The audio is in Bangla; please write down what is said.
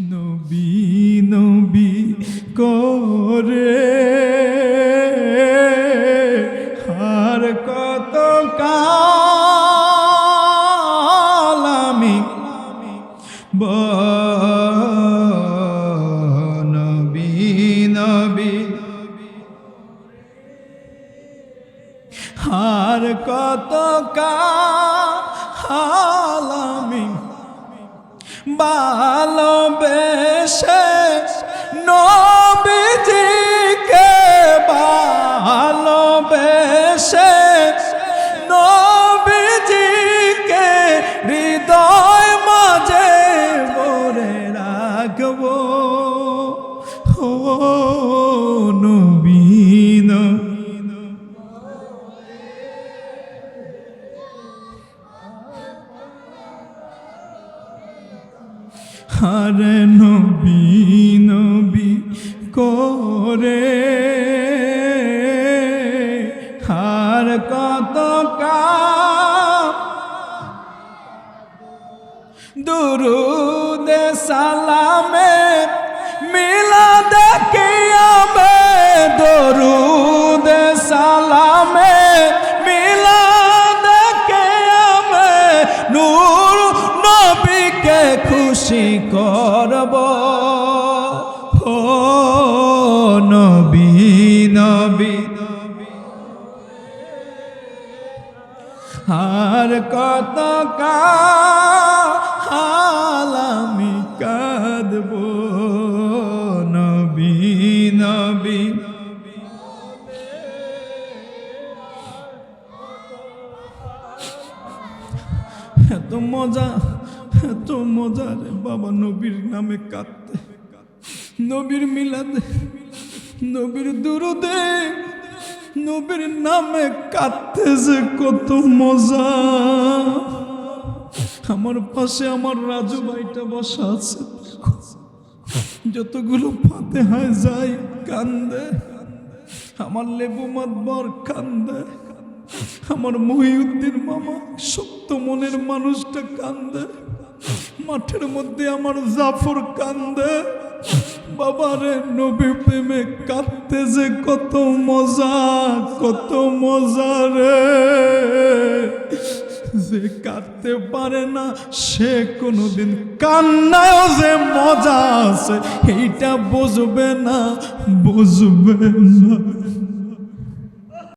নবী নবী করে। হার কত আমি নবী নবী। হার কত কাল আমি হরে নবী নবী করে। হার কত দুরুদে সালামে মিলা দেখিয়ামে দরুদে সালামে মিলা দেখিয়ামে নূর নবীকে খুশি করব। ও নবী নবী আর কত কাল আমি কাঁদব। নবী নবী এত মজা। এত মজা রে বাবা, নবীর নামে কাঁদতে। নবীর মিলাদে, নবীর দুরুদে, নবীর নামে কাঁদতে যে কত মজা। আমার পাশে আমার রাজু ভাইটা বসা আছে যতগুলো ফাতে হয় যাই কান্দে। আমার লেবু মাতবর কান্দে। আমার মহিউদ্দিন মামা সত্য মনের মানুষটা কান্দে। মাঠের মধ্যে আমার জাফর কান্দে। বাবারে নবী প্রেমে কাঁদতে যে কত মজা কত মজা রে। যে কাঁদতে পারে না, সে কোনোদিন কান্নায়ও যে মজা আছে, এইটা বুঝবে না বুঝবে না।